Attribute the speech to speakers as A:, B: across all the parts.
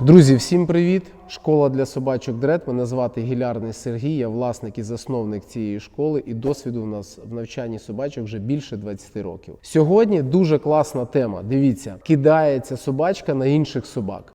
A: Друзі, всім привіт! Школа для собачок Дред. Мене звати Гілярний Сергій. Я власник і засновник цієї школи, і досвіду в нас в навчанні собачок вже більше 20 років. Сьогодні дуже класна тема. Дивіться, кидається собачка на інших собак.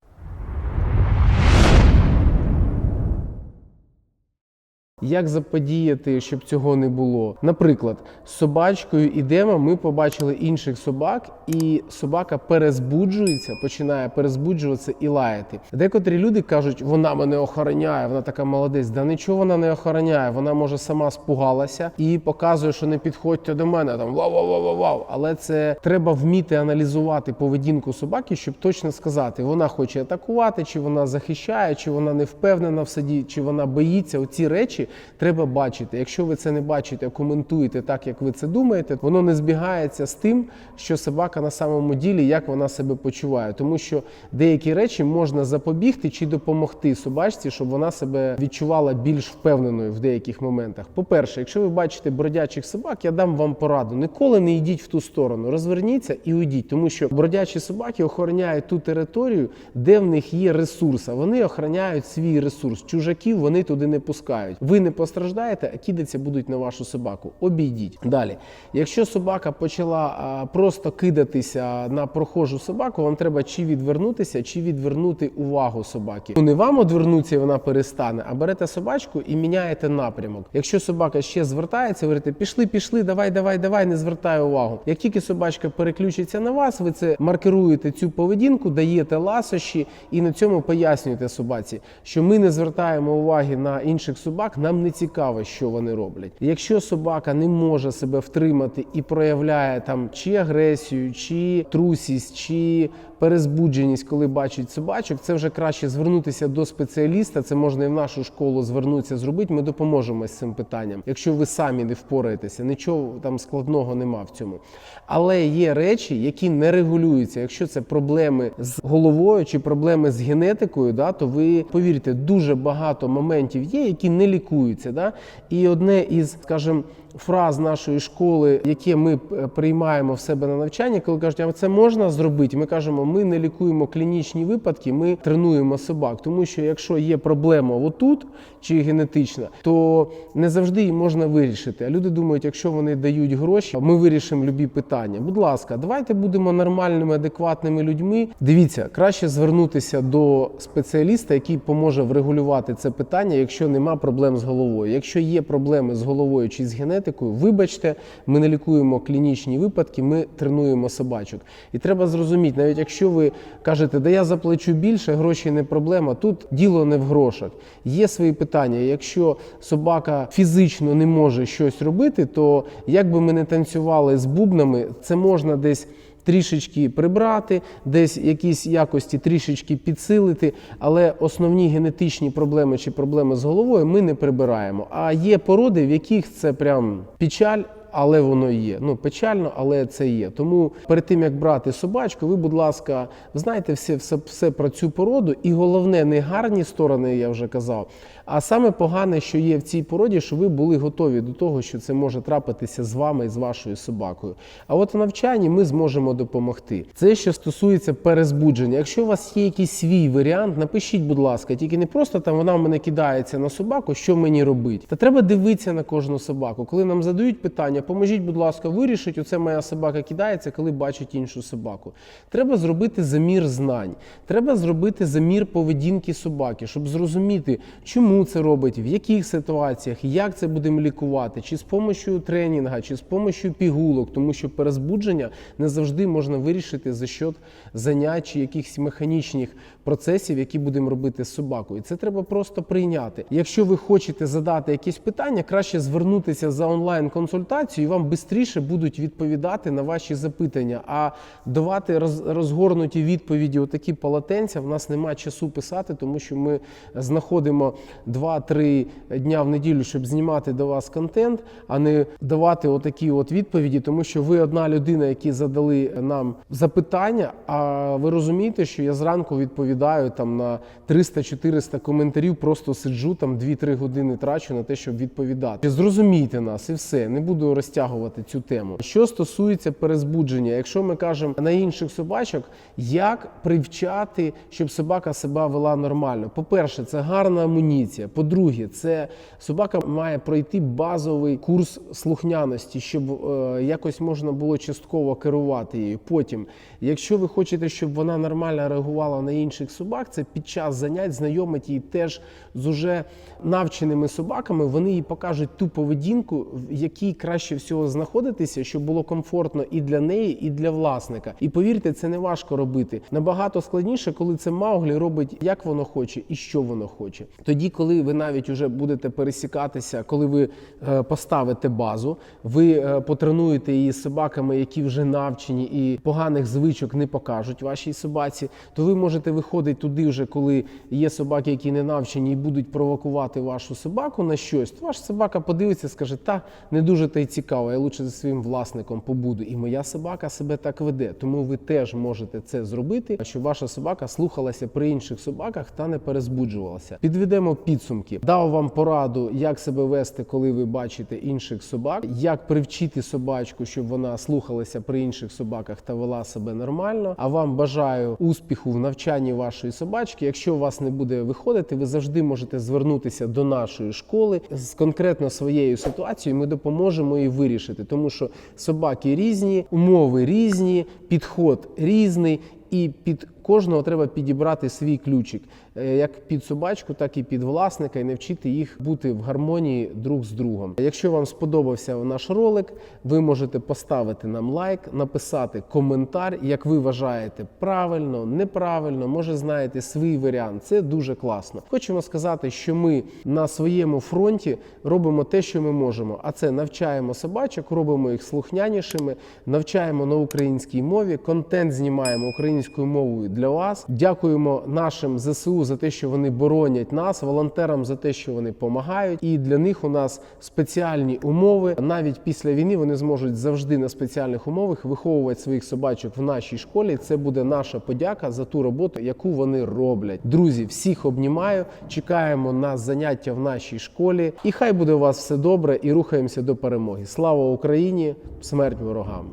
A: Як заподіяти, щоб цього не було? Наприклад, з собачкою ідемо, ми побачили інших собак, і собака перезбуджується, починає перезбуджуватися і лаяти. Декотрі люди кажуть, вона мене охороняє, вона така молодець. Да нічого вона не охороняє. Вона може сама спугалася і показує, що не підходьте до мене там вау вау вау вау Але це треба вміти аналізувати поведінку собаки, щоб точно сказати, вона хоче атакувати, чи вона захищає, чи вона не впевнена в саді, чи вона боїться. Оці речі треба бачити. Якщо ви це не бачите, а коментуєте так, як ви це думаєте, воно не збігається з тим, що собака на самому ділі, як вона себе почуває. Тому що деякі речі можна запобігти чи допомогти собачці, щоб вона себе відчувала більш впевненою в деяких моментах. По-перше, якщо ви бачите бродячих собак, я дам вам пораду. Ніколи не йдіть в ту сторону, розверніться і уйдіть, тому що бродячі собаки охороняють ту територію, де в них є ресурс. Вони охороняють свій ресурс. Чужаків вони туди не пускають. Ви не постраждаєте, а кидатися будуть на вашу собаку. Обійдіть. Далі, якщо собака почала просто кидатися на прохожу собаку, вам треба чи відвернутися, чи відвернути увагу собаки. Ну не вам одвернутися, і вона перестане, а берете собачку і міняєте напрямок. Якщо собака ще звертається, говорите, пішли, пішли, давай, давай, давай, не звертай увагу. Як тільки собачка переключиться на вас, ви це маркируєте цю поведінку, даєте ласощі і на цьому пояснюєте собаці, що ми не звертаємо уваги на інших собак, нам не цікаво, що вони роблять. Якщо собака не може себе втримати і проявляє там чи агресію, чи трусість, чи перезбудженість, коли бачить собачок, це вже краще звернутися до спеціаліста. Це можна і в нашу школу звернутися, зробити. Ми допоможемо з цим питанням. Якщо ви самі не впораєтеся, нічого там складного нема в цьому. Але є речі, які не регулюються. Якщо це проблеми з головою чи проблеми з генетикою, да, то ви повірте, дуже багато моментів є, які не лікуються. Да? І одне із, скажімо, фраз нашої школи, яке ми е, приймаємо в себе на навчання, коли кажуть, а це можна зробити. Ми кажемо, ми не лікуємо клінічні випадки, ми тренуємо собак. Тому що якщо є проблема отут чи генетична, то не завжди її можна вирішити. А люди думають, якщо вони дають гроші, ми вирішимо любі питання. Будь ласка, давайте будемо нормальними, адекватними людьми. Дивіться, краще звернутися до спеціаліста, який поможе врегулювати це питання, якщо нема проблем з головою. Якщо є проблеми з головою чи з генетикою, вибачте, ми не лікуємо клінічні випадки, ми тренуємо собачок. І треба зрозуміти, навіть якщо ви кажете, да я заплачу більше, гроші не проблема. Тут діло не в грошах. Є свої питання. Якщо собака фізично не може щось робити, то як би ми не танцювали з бубнами, це можна десь. Трішечки прибрати, десь якісь якості трішечки підсилити, але основні генетичні проблеми чи проблеми з головою ми не прибираємо. А є породи, в яких це прям печаль. Але воно є. Ну печально, але це є. Тому перед тим як брати собачку, ви, будь ласка, знаєте все, все, все про цю породу. І головне, не гарні сторони, я вже казав. А саме погане, що є в цій породі, що ви були готові до того, що це може трапитися з вами і з вашою собакою. А от в навчанні ми зможемо допомогти. Це що стосується перезбудження. Якщо у вас є якийсь свій варіант, напишіть, будь ласка, тільки не просто там вона в мене кидається на собаку, що мені робити. Та треба дивитися на кожну собаку. Коли нам задають питання, поможіть, будь ласка, вирішить, оце моя собака кидається, коли бачить іншу собаку. Треба зробити замір знань, треба зробити замір поведінки собаки, щоб зрозуміти, чому це робить, в яких ситуаціях, як це будемо лікувати, чи з допомогою тренінга, чи з допомогою пігулок, тому що перезбудження не завжди можна вирішити за счет занять чи якихось механічних процесів, які будемо робити з собакою. Це треба просто прийняти. Якщо ви хочете задати якісь питання, краще звернутися за онлайн-консультацією, і вам швидше будуть відповідати на ваші запитання. А давати розгорнуті відповіді, отакі полотенця, в нас немає часу писати, тому що ми знаходимо 2-3 дня в неділю, щоб знімати до вас контент, а не давати отакі от відповіді, тому що ви одна людина, які задали нам запитання. А ви розумієте, що я зранку відповідаю там на 300-400 коментарів, просто сиджу там 2-3 години трачу на те, щоб відповідати. Зрозумійте нас і все. Не буду розтягувати цю тему. Що стосується перезбудження, якщо ми кажемо на інших собачок, як привчати, щоб собака себе вела нормально? По-перше, це гарна амуніція. По-друге, це собака має пройти базовий курс слухняності, щоб е, якось можна було частково керувати її. Потім, якщо ви хочете, щоб вона нормально реагувала на інших собак, це під час занять знайомить її теж з уже навченими собаками. Вони їй покажуть ту поведінку, в якій краще всього знаходитися, щоб було комфортно і для неї, і для власника. І повірте, це не важко робити. Набагато складніше, коли це Мауглі робить, як воно хоче і що воно хоче. Тоді, коли ви навіть уже будете пересікатися, коли ви е, поставите базу, ви е, потренуєте її з собаками, які вже навчені і поганих звичок не покажуть вашій собаці, то ви можете виходити туди, вже коли є собаки, які не навчені і будуть провокувати вашу собаку на щось. То ваша собака подивиться, скаже, та не дуже та й цікаво, я лучше зі своїм власником побуду. І моя собака себе так веде. Тому ви теж можете це зробити, щоб ваша собака слухалася при інших собаках та не перезбуджувалася. Підведемо підсумки. Дав вам пораду, як себе вести, коли ви бачите інших собак, як привчити собачку, щоб вона слухалася при інших собаках та вела себе нормально. А вам бажаю успіху в навчанні вашої собачки. Якщо у вас не буде виходити, ви завжди можете звернутися до нашої школи з конкретно своєю ситуацією. Ми допоможемо вирішити, тому що собаки різні, умови різні, підход різний. І під кожного треба підібрати свій ключик, Е, як під собачку, так і під власника, і навчити їх бути в гармонії друг з другом. Якщо вам сподобався наш ролик, ви можете поставити нам лайк, написати коментар, як ви вважаєте правильно, неправильно, може знаєте свій варіант. Це дуже класно. Хочемо сказати, що ми на своєму фронті робимо те, що ми можемо. А це навчаємо собачок, робимо їх слухнянішими, навчаємо на українській мові, контент знімаємо українською мовою для вас. Дякуємо нашим ЗСУ за те, що вони боронять нас, волонтерам за те, що вони допомагають. І для них у нас спеціальні умови. Навіть після війни вони зможуть завжди на спеціальних умовах виховувати своїх собачок в нашій школі. Це буде наша подяка за ту роботу, яку вони роблять. Друзі, всіх обнімаю. Чекаємо на заняття в нашій школі. І хай буде у вас все добре і рухаємося до перемоги. Слава Україні! Смерть ворогам!